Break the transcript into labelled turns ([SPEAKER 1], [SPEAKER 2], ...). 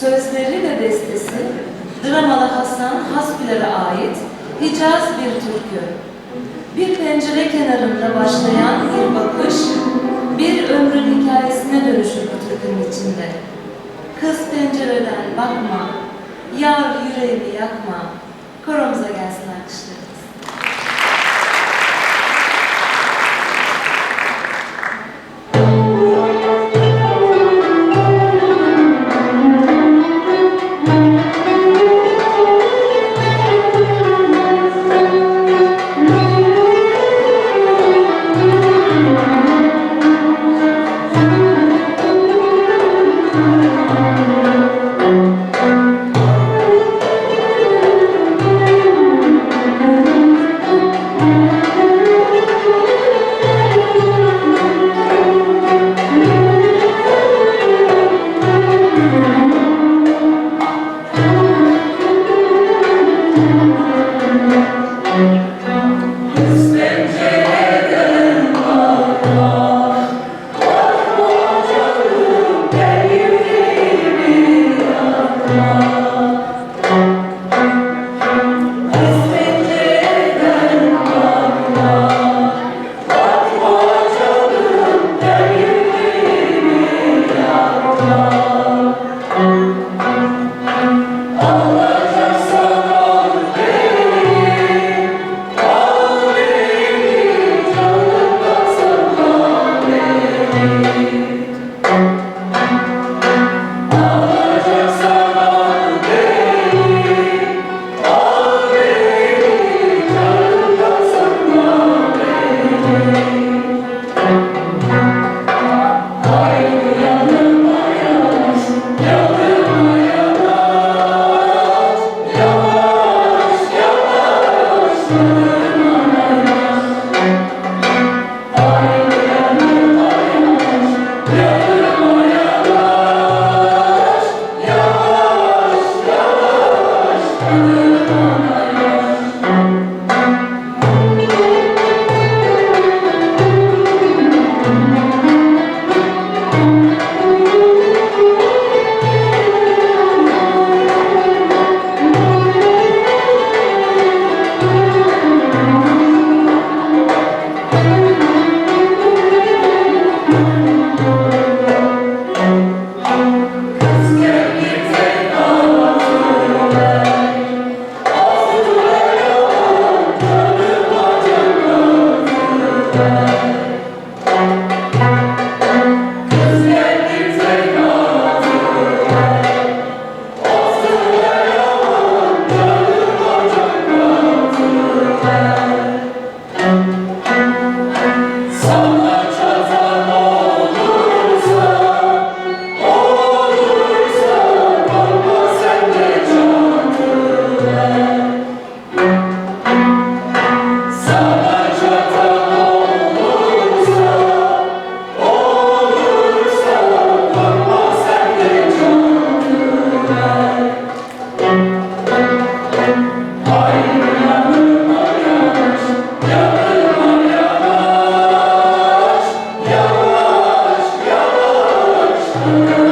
[SPEAKER 1] Sözleri ve bestesi dramalı Hasan Hasbiler'e ait Hicaz bir türkü. Bir pencere kenarında başlayan bir bakış, bir ömrün hikayesine dönüşür bu türkünün içinde. Kız pencereden bakma, yar yüreğimi yakma, koromuza gelsin alkışları. Amen. Thank you.